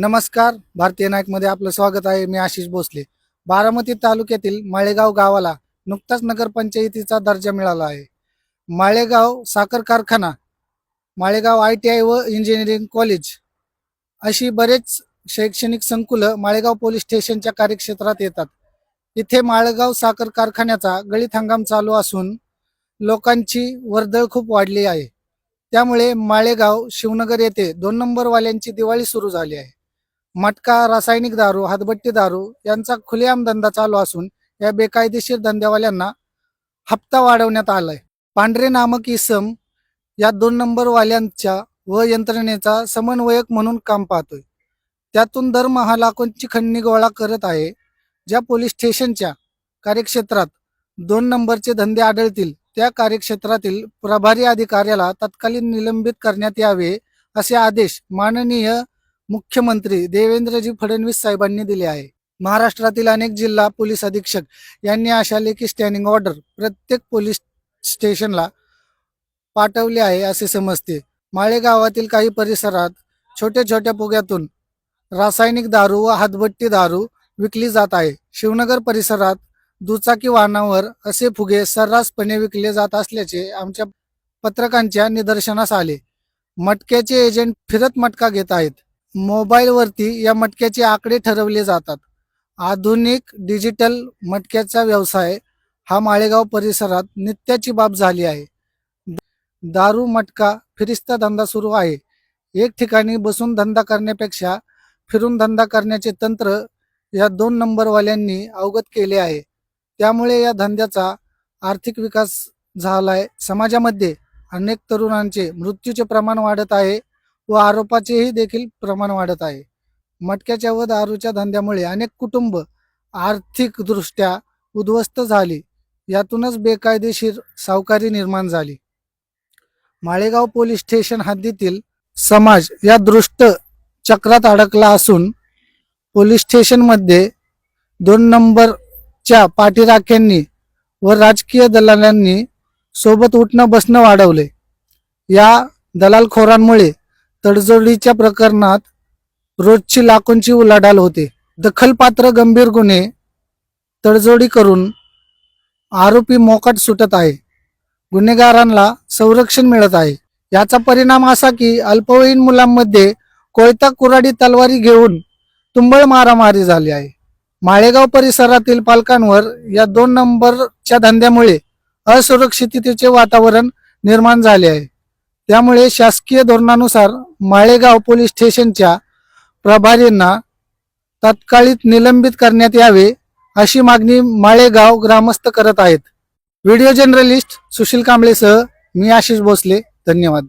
नमस्कार भारतीय नाईकमध्ये आपलं स्वागत आहे. मी आशिष भोसले. बारामती तालुक्यातील माळेगाव गावाला नुकताच नगरपंचायतीचा दर्जा मिळाला आहे. माळेगाव साखर कारखाना माळेगाव आय टी आय व इंजिनिअरिंग कॉलेज अशी बरेच शैक्षणिक संकुलं माळेगाव पोलीस स्टेशनच्या कार्यक्षेत्रात येतात. इथे माळेगाव साखर कारखान्याचा गळीत हंगाम चालू असून लोकांची वर्दळ खूप वाढली आहे. त्यामुळे माळेगाव शिवनगर येथे दोन नंबरवाल्यांची दिवाळी सुरू झाली आहे. मटका रासायनिक दारू हातबट्टी दारू यांचा खुलेआम धंदा चालू असून या बेकायदेशीर धंद्यावाल्यांना हप्ता वाढवण्यात आलाय. पांढरे नामक इसम या दोन नंबरवाल्यांच्या व यंत्रणेचा समन्वयक म्हणून काम पाहतोय. त्यातून दरमहा लाखोंची खंडणी गोळा करत आहे ज्या पोलीस स्टेशनच्या कार्यक्षेत्रात दोन नंबरचे धंदे आढळतील त्या कार्यक्षेत्रातील प्रभारी अधिकाऱ्याला तत्कालीन निलंबित करण्यात यावे असे आदेश माननीय मुख्यमंत्री देवेंद्रजी फडणवीस साहेबांनी दिले आहे. महाराष्ट्रातील अनेक जिल्हा पोलीस अधीक्षक यांनी अशा लेखी स्टँडिंग ऑर्डर प्रत्येक पोलीस स्टेशनला पाठवले आहे असे समजते. माळेगावातील काही परिसरात छोट्या छोट्या फुग्यातून रासायनिक दारू व हातभट्टी दारू विकली जात आहे. शिवनगर परिसरात दुचाकी वाहनावर असे फुगे सर्रासपणे विकले जात असल्याचे आमच्या पत्रकांच्या निदर्शनास आले. मटक्याचे एजंट फिरत मटका घेत आहेत. मोबाईलवरती या मटक्याचे आकडे ठरवले जातात. आधुनिक डिजिटल मटक्याचा व्यवसाय हा माळेगाव परिसरात नित्याची बाब झाली आहे. दारू मटका फिरिस्ता धंदा सुरू आहे. एक ठिकाणी बसून धंदा करण्यापेक्षा फिरून धंदा करण्याचे तंत्र या दोन नंबरवाल्यांनी अवगत केले आहे. त्यामुळे या धंद्याचा आर्थिक विकास झालाय. समाजामध्ये अनेक तरुणांचे मृत्यूचे प्रमाण वाढत आहे. व आरोपाचेही देखील प्रमाण वाढत आहे. मटक्याच्या व दारूच्या धंद्यामुळे अनेक कुटुंब आर्थिकदृष्ट्या उद्ध्वस्त झाली. यातूनच बेकायदेशीर सावकारी निर्माण झाली. माळेगाव पोलीस स्टेशन हद्दीतील समाज या दृष्ट चक्रात अडकला असून पोलीस स्टेशनमध्ये दोन नंबरच्या पाठीराख्यांनी व राजकीय दलालांनी सोबत उठणं बसणं वाढवले. या दलालखोरांमुळे तडजोडीच्या प्रकरणात रोजची लाखोंची उलाढाल होते. दखलपात्र गंभीर गुन्हे तडजोडी करून आरोपी मोकाट सुटत आहे. गुन्हेगारांना संरक्षण मिळत आहे. याचा परिणाम असा की अल्पवयीन मुलांमध्ये कोयता कुराडी तलवारी घेऊन तुंबळ मारामारी झाली आहे. माळेगाव परिसरातील पालकांवर या दोन नंबरच्या धंद्यामुळे असुरक्षिततेचे वातावरण निर्माण झाले आहे. त्यामुळे शासकीय धोरणानुसार माळेगाव पोलीस स्टेशनच्या प्रभारींना तात्काळिक निलंबित करण्यात यावे अशी मागणी माळेगाव ग्रामस्थ करत आहेत. व्हिडिओ जर्नलिस्ट सुशील कांबळेसह मी आशिष भोसले. धन्यवाद.